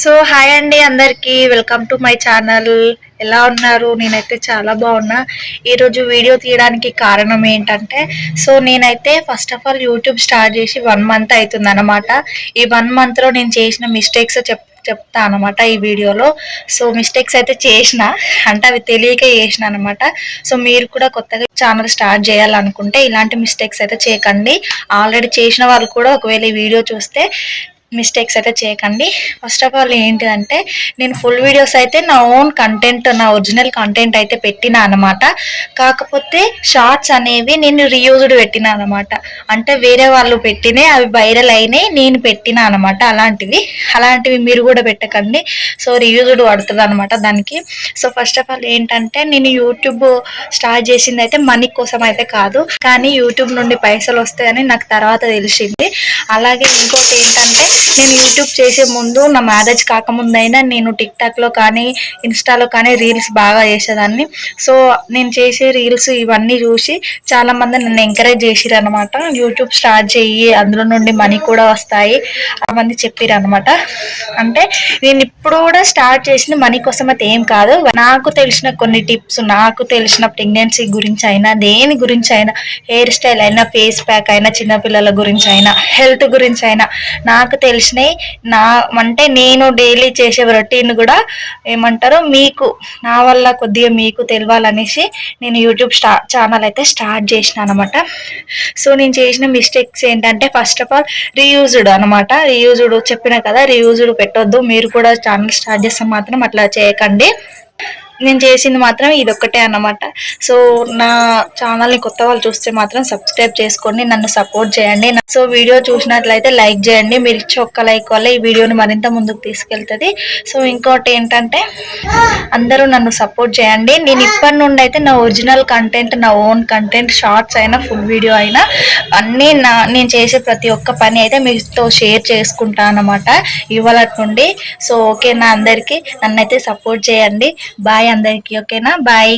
So hi అండి అందరికీ. Welcome to my channel. ఎలా ఉన్నారు? నేనైతే చాలా బాగున్నా. ఈరోజు వీడియో తీయడానికి కారణం ఏంటంటే సో నేనైతే first of all YouTube start చేసి వన్ మంత్ అవుతుంది అనమాట ఈ వన్ మంత్లో నేను చేసిన మిస్టేక్స్ చెప్ చెప్తా అనమాట ఈ వీడియోలో. సో మిస్టేక్స్ అయితే చేసిన అంటే అవి తెలియక చేసిన అనమాట సో మీరు కూడా కొత్తగా ఛానల్ స్టార్ట్ చేయాలనుకుంటే ఇలాంటి మిస్టేక్స్ అయితే చేయకండి. ఆల్రెడీ చేసిన వాళ్ళు కూడా ఒకవేళ ఈ వీడియో చూస్తే మిస్టేక్స్ అయితే చేయకండి. ఫస్ట్ ఆఫ్ ఆల్ ఏంటిదంటే నేను ఫుల్ వీడియోస్ అయితే నా ఓన్ కంటెంట్ నా ఒరిజినల్ కంటెంట్ అయితే పెట్టినా అనమాట కాకపోతే షార్ట్స్ అనేవి నేను రీయూజ్డ్ పెట్టినా అనమాట అంటే వేరే వాళ్ళు పెట్టినే అవి వైరల్ అయినాయి నేను పెట్టినా అనమాట అలాంటివి. అలాంటివి మీరు కూడా పెట్టకండి. సో రీయూజ్డ్ పడుతుంది అనమాట దానికి. సో ఫస్ట్ ఆఫ్ ఆల్ ఏంటంటే నేను యూట్యూబ్ స్టార్ట్ చేసింది అయితే మనీ కోసం అయితే కాదు. కానీ యూట్యూబ్ నుండి పైసలు వస్తాయని నాకు తర్వాత తెలిసింది. అలాగే ఇంకోటి ఏంటంటే నేను యూట్యూబ్ చేసే ముందు నా మ్యారేజ్ కాకముందైనా నేను టిక్ టాక్లో కానీ ఇన్స్టాలో కానీ రీల్స్ బాగా చేసేదాన్ని. సో నేను చేసే రీల్స్ ఇవన్నీ చూసి చాలామంది నన్ను ఎంకరేజ్ చేసిరు అనమాట యూట్యూబ్ స్టార్ట్ చెయ్యి అందులో నుండి మనీ కూడా వస్తాయి అవన్నీ చెప్పిరు అనమాట అంటే నేను ఇప్పుడు కూడా స్టార్ట్ చేసిన మనీ కోసం అయితే ఏం కాదు. నాకు తెలిసిన కొన్ని టిప్స్ నాకు తెలిసిన ప్రెగ్నెన్సీ గురించి అయినా దేని గురించి అయినా హెయిర్ స్టైల్ అయినా ఫేస్ ప్యాక్ అయినా చిన్నపిల్లల గురించి అయినా హెల్త్ గురించి అయినా నాకు తెలిసినాయి. నా అంటే నేను డైలీ చేసే రొటీన్ కూడా ఏమంటారు మీకు నా వల్ల కొద్దిగా మీకు తెలియాలనేసి నేను యూట్యూబ్ స్టా ఛానల్ అయితే స్టార్ట్ చేసిన అనమాట సో నేను చేసిన మిస్టేక్స్ ఏంటంటే ఫస్ట్ ఆఫ్ ఆల్ రీయూజ్డ్ అనమాట రీయూజ్డ్ చెప్పిన కదా రీయూజ్డ్ పెట్టొద్దు. మీరు కూడా ఛానల్ స్టార్ట్ చేస్తే మాత్రం అట్లా చేయకండి. నేను చేసింది మాత్రం ఇది ఒక్కటే అన్నమాట. సో నా ఛానల్ని కొత్త వాళ్ళు చూస్తే మాత్రం సబ్స్క్రైబ్ చేసుకోండి నన్ను సపోర్ట్ చేయండి. సో వీడియో చూసినట్లయితే లైక్ చేయండి. మీరు ఇచ్చే ఒక్క లైక్ వల్ల ఈ వీడియోని మరింత ముందుకు తీసుకెళ్తుంది. సో ఇంకోటి ఏంటంటే అందరూ నన్ను సపోర్ట్ చేయండి. నేను ఇప్పటి నుండి అయితే నా ఒరిజినల్ కంటెంట్ నా ఓన్ కంటెంట్ షార్ట్స్ అయినా ఫుల్ వీడియో అయినా అన్నీ నా నేను చేసే ప్రతి ఒక్క పని అయితే మీతో షేర్ చేసుకుంటా అనమాట ఇవాళ నుండి సో ఓకేనా అందరికీ నన్నైతే సపోర్ట్ చేయండి. బాయ్ బాయ్ అందరికీ ఓకేనా? బాయ్